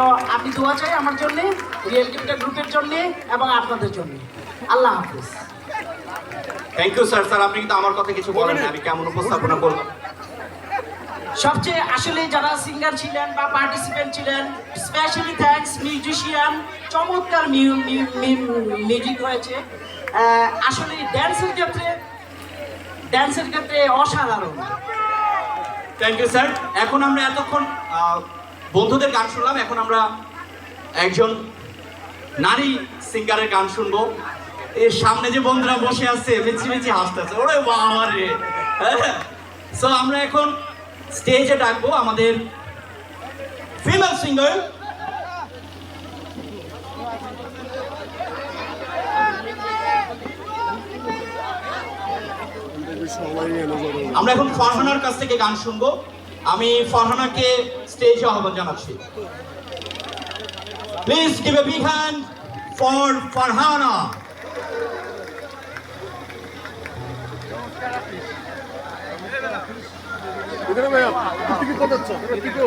তো আমি দোয়া চাই আমার জন্যে রিয়েল ক্যাপিটাল গ্রুপের জন্যে এবং আপনাদের জন্য। আল্লাহ হাফিজ। থ্যাংক ইউ স্যার স্যার আপনি কিন্তু আমার কথা কিছু বলেন না, আমি কেমন উপস্থাপনা করব? সবচেয়ে আসলে যারা সিঙ্গার ছিলেন বা পার্টিসিপেন্ট ছিলেন স্পেশালি থ্যাঙ্কস মিউজিশিয়ান চমৎকার মিউজিক হয়েছে। আহ, আসলে ড্যান্সের ক্ষেত্রে ড্যান্সের ক্ষেত্রে অসাধারণ। থ্যাংক ইউ স্যার এখন আমরা এতক্ষণ আহ, বন্ধুদের গান শুনলাম, এখন আমরা একজন নারী সিঙ্গারের গান শুনব। এর সামনে যে বন্ধুরা বসে আছে মিচি মিচি হাসতেছে, ওরে বাবা রে। সো আমরা এখন স্টেজে ডাকবো আমাদের ফিমেল সিঙ্গার আমরা এখন ফারহানার কাছ থেকে গান শুনব। আমি ফারহানাকে স্টেজে আহ্বান জানাচ্ছি। Please give a big hand for Farhana. ভাইয়া, এদিকে কত এদিকে